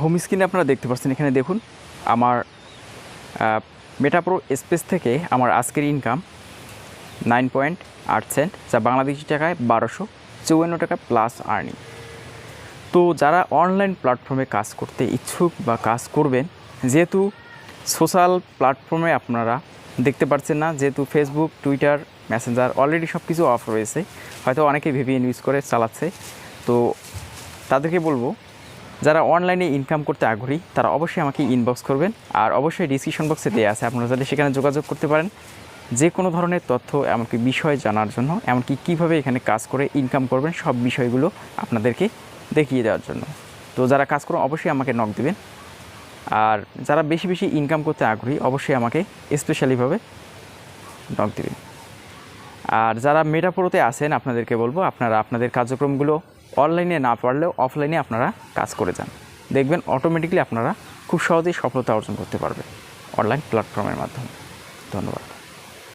Home স্ক্রিনে আপনারা দেখতে পাচ্ছেন, এখানে দেখুন আমার মেটাপ্রো স্পেস থেকে আমার আজকের ইনকাম নাইন পয়েন্ট আট সেন্ট যা বাংলাদেশি টাকায় বারোশো চৌয়ান্ন টাকা প্লাস আর্নিং তো যারা অনলাইন প্ল্যাটফর্মে কাজ করতে ইচ্ছুক বা কাজ করবেন, যেহেতু সোশ্যাল প্ল্যাটফর্মে আপনারা দেখতে পাচ্ছেন না, যেহেতু ফেসবুক টুইটার মেসেঞ্জার অলরেডি সব কিছু অফ রয়েছে, হয়তো অনেকে ভিভিএন ইউজ করে চালাচ্ছে, তো তাদেরকে বলব যারা অনলাইনে ইনকাম করতে আগ্রহী, তারা অবশ্যই আমাকে ইনবক্স করবেন। আর অবশ্যই ডিসক্রিপশন বক্সে দেওয়া আছে, আপনারা যাতে সেখানে যোগাযোগ করতে পারেন। যে কোনো ধরনের তথ্য, এমনকি বিষয় জানার জন্য, এমনকি কীভাবে এখানে কাজ করে ইনকাম করবেন, সব বিষয়গুলো আপনাদেরকে দেখিয়ে দেওয়ার জন্য। তো যারা কাজ করুন, অবশ্যই আমাকে নক দেবেন। আর যারা বেশি বেশি ইনকাম করতে আগ্রহী, অবশ্যই আমাকে স্পেশালিভাবে নক দিবেন। আর যারা মেটাপ্রোতে আছেন, আপনাদেরকে বলব, আপনারা আপনাদের কার্যক্রমগুলো অনলাইনে না পারলেও অফলাইনে আপনারা কাজ করে যান। দেখবেন অটোমেটিকলি আপনারা খুব সহজেই সফলতা অর্জন করতে পারবে অনলাইন প্ল্যাটফর্মের মাধ্যমে। ধন্যবাদ।